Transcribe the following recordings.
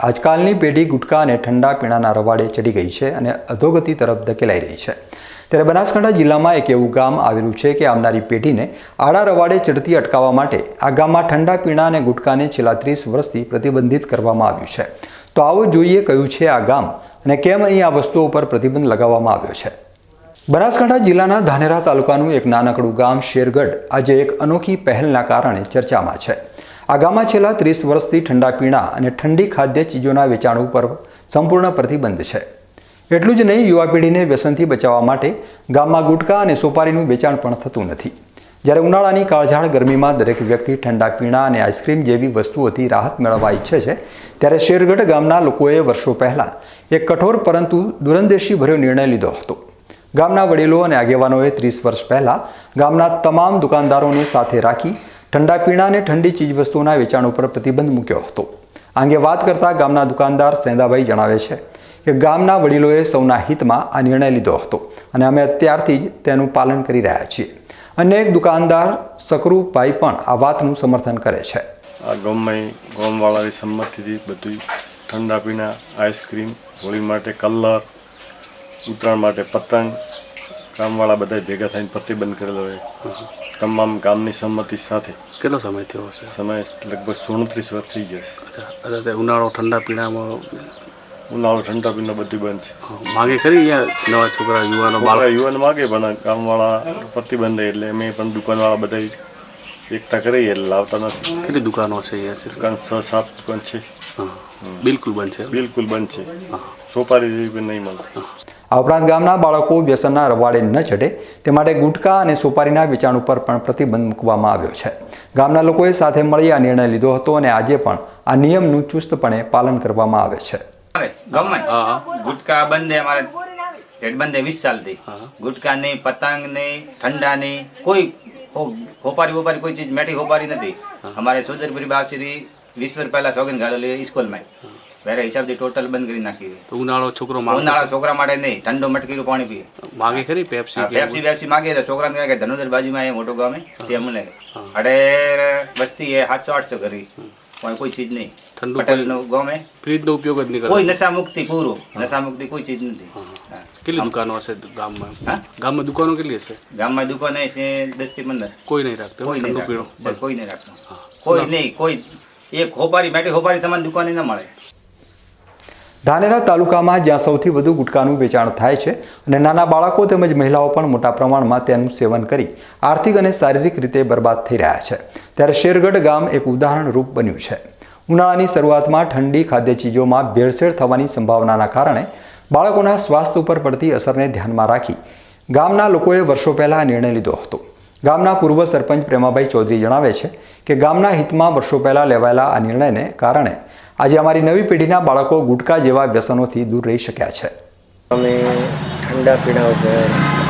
આજકાલની પેઢી ગુટકા અને ઠંડા પીણાના રવાડે ચડી ગઈ છે અને અધોગતિ તરફ ધકેલાઈ રહી છે. ત્યારે બનાસકાંઠા જિલ્લામાં એક એવું ગામ આવેલું છે કે આવનારી પેઢીને આડા રવાડે ચડતી અટકાવવા માટે આ ગામમાં ઠંડા પીણા અને ગુટકાને છેલ્લા ત્રીસ વર્ષથી પ્રતિબંધિત કરવામાં આવ્યું છે. તો આવો જોઈએ કયું છે આ ગામ અને કેમ અહીં આ વસ્તુઓ ઉપર પ્રતિબંધ લગાવવામાં આવ્યો છે. બનાસકાંઠા જિલ્લાના ધાનેરા તાલુકાનું એક નાનકડું ગામ શેરગઢ આજે એક અનોખી પહેલના કારણે ચર્ચામાં છે. આ ગામમાં છેલ્લા ત્રીસ વર્ષથી ઠંડા પીણા અને ઠંડી ખાદ્ય ચીજોના વેચાણ ઉપર સંપૂર્ણ પ્રતિબંધ છે. એટલું જ નહીં, યુવા પેઢીને વ્યસનથી બચાવવા માટે ગામમાં ગુટકા અને સોપારીનું વેચાણ પણ થતું નથી. જ્યારે ઉનાળાની કાળઝાળ ગરમીમાં દરેક વ્યક્તિ ઠંડા પીણા અને આઈસ્ક્રીમ જેવી વસ્તુઓથી રાહત મેળવવા ઈચ્છે છે, ત્યારે શેરગઢ ગામના લોકોએ વર્ષો પહેલાં એક કઠોર પરંતુ દૂરંદેશી ભર્યો નિર્ણય લીધો હતો. ગામના વડીલો અને આગેવાનોએ ત્રીસ વર્ષ પહેલાં ગામના તમામ દુકાનદારોને સાથે રાખી ઠંડા પીણા અને ઠંડી ચીજવસ્તુઓના વેચાણ ઉપર પ્રતિબંધ મૂક્યો હતો. આ અંગે વાત કરતા ગામના દુકાનદાર સેંદાભાઈ જણાવે છે કે ગામના વડીલોએ સૌના હિતમાં આ નિર્ણય લીધો હતો અને અમે અત્યારથી જ તેનું પાલન કરી રહ્યા છીએ. અન્ય એક દુકાનદાર સકરુભાઈ પણ આ વાતનું સમર્થન કરે છે. આ ગામમાં ગામવાળાની સંમતિથી બધું ઠંડા પીણા, આઈસ્ક્રીમ, હોળી માટે કલર, ઉત્તરાયણ માટે પતંગ ગામવાળા બધા ભેગા થઈને પ્રતિબંધ કરેલો હોય. તમામ કામની સંમતિ સાથે. કેટલો સમય થયો હશે? સમય લગભગ સોણત્રીસ વર્ષ થઈ જશે. તે ઉનાળો ઠંડા પીણામાં ઉનાળો ઠંડા પીણા બધું બંધ છે. માગે અહીંયા નવા છોકરા યુવાનો મારા યુવાન માગે પણ કામવાળા પ્રતિબંધ એટલે અમે પણ દુકાનવાળા બધા એકતા કરીએ એટલે લાવતા નથી. કેટલી દુકાનો છે અહીંયા દુકાન છ સાત દુકાન છે. બિલકુલ બંધ છે બિલકુલ બંધ છે. સોપારી જેવી પણ નહીં મળે આ ઉપરાંત ગામના બાળકો વ્યસનના રવાડે ન ચઢે તે માટે ગુટકા અને સોપારીના વેચાણ ઉપર પણ પ્રતિબંધ મૂકવામાં આવ્યો છે. ગામના લોકોએ સાથે મળી આ નિર્ણય લીધો હતો અને આજે પણ આ નિયમનું ચુસ્તપણે પાલન કરવામાં આવે છે. ગુટકા બંધ અમારે. રેટ બંધ છે વીસ સાલથી ગુટકા નહીં પતંગ નહીં ઠંડા નહીં. કોઈ હોપારી હોપારી કોઈ ચીજ મેઠી હોપારી નથી. અમારે સોદરપુરી બાવસીથી વીસ વર્ષ પહેલા સોગન ગાળેલી સ્કૂલમાં વેરે હિસાબથી ટોટલ બંધ કરી નાખી તો ઉનાળો છોકરો ઉનાળો છોકરા માટે નહીં ઠંડો મટકીનું પાણી પીએ. માંગે ખરી? પેપ્સી પેપ્સી પેપ્સી માગીએ તો છોકરાને કહે કે ધનુદર બાજુમાં એ મોટો ગામે તે અમને અડે વસ્તી એ સાતસો આઠસો કરી પણ કોઈ ચીજ નહીં. ઠંડુ પટેલનું ગામે ફ્રીજનો ઉપયોગ જ નહીં કોઈ નશા મુક્તિ પૂરું. નશા મુક્તિ કોઈ ચીજ નથી. કેટલી દુકાનો હશે ગામમાં? ગામમાં દુકાનો કેટલી હશે? ગામમાં દુકાન છે દસથી પંદર. કોઈ નહીં રાખતો કોઈ નહીં રાખતું. કોઈ નહીં રાખતો. કોઈ નહીં કોઈ એક હોપારી મેટી હોપારી તમારી દુકાને ન મળે. ધાનેરા તાલુકામાં જ્યાં સૌથી વધુ ગુટકાનું વેચાણ થાય છે અને નાના બાળકો તેમજ મહિલાઓ પણ મોટા પ્રમાણમાં તેનું સેવન કરી આર્થિક અને શારીરિક રીતે બરબાદ થઈ રહ્યા છે. ત્યારે શેરગઢ ગામ એક ઉદાહરણરૂપ બન્યું છે. ઉનાળાની શરૂઆતમાં ઠંડી ખાદ્ય ચીજોમાં ભેળસેળ થવાની સંભાવનાના કારણે બાળકોના સ્વાસ્થ્ય ઉપર પડતી અસરને ધ્યાનમાં રાખી ગામના લોકોએ વર્ષો પહેલા નિર્ણય લીધો હતો. ગામના પૂર્વ સરપંચ પ્રેમાભાઈ ચૌધરી જણાવે છે કે ગામના હિતમાં વર્ષો પહેલાં લેવાયેલા આ નિર્ણયને કારણે આજે અમારી નવી પેઢીના બાળકો ગુટકા જેવા વ્યસનોથી દૂર રહી શક્યા છે. અમે ઠંડા પીણા ઉપર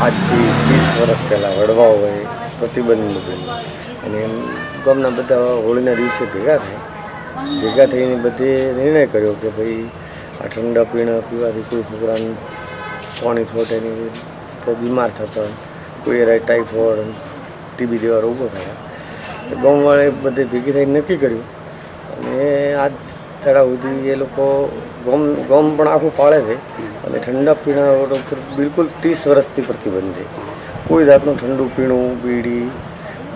આજથી વીસ વર્ષ પહેલાં વડવાઓએ પ્રતિબંધ મૂકેલું. અને ગામના બધા હોળીના દિવસે ભેગા થયા. ભેગા થઈને બધે નિર્ણય કર્યો કે ભાઈ, આ ઠંડા પીણા પીવાથી કોઈ છોકરાને પાણી છોટે નહીં, કોઈ બીમાર થતા હોય, કોઈ ટાઈફોઈડ ટીબી જેવા રોગો થયા. ગામવાળાએ બધે ભેગી થઈને નક્કી કર્યું. અને આ તળાવ સુધી એ લોકો ગમ ગમ પણ આખું પાળે છે. અને ઠંડા પીણા ઉપર બિલકુલ ત્રીસ વર્ષથી પ્રતિબંધ છે. કોઈ જાતનું ઠંડુ પીણું બીડી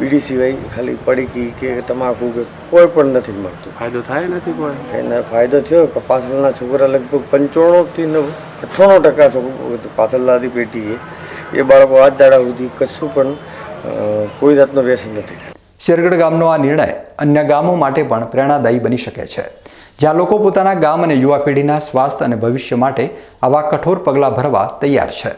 બીડી સિવાય ખાલી પડીકી કે તમાકુ કે કોઈ પણ નથી મળતું. ફાયદો થાય નથી કોઈ? એનો ફાયદો થયો કે પાછળના છોકરા લગભગ પંચાણુંથી નવ અઠ્ઠાણું ટકા છો પાછળ લાદી પેટી એ બાળકો આજ દાડા સુધી કશું પણ કોઈ જાતનો વ્યસન નથી. શેરગઢ ગામનો આ નિર્ણય અન્ય ગામો માટે પણ પ્રેરણાદાયી બની શકે છે. જ્યાં લોકો પોતાના ગામ અને યુવા પેઢીના સ્વાસ્થ્ય અને ભવિષ્ય માટે આવા કઠોર પગલાં ભરવા તૈયાર છે.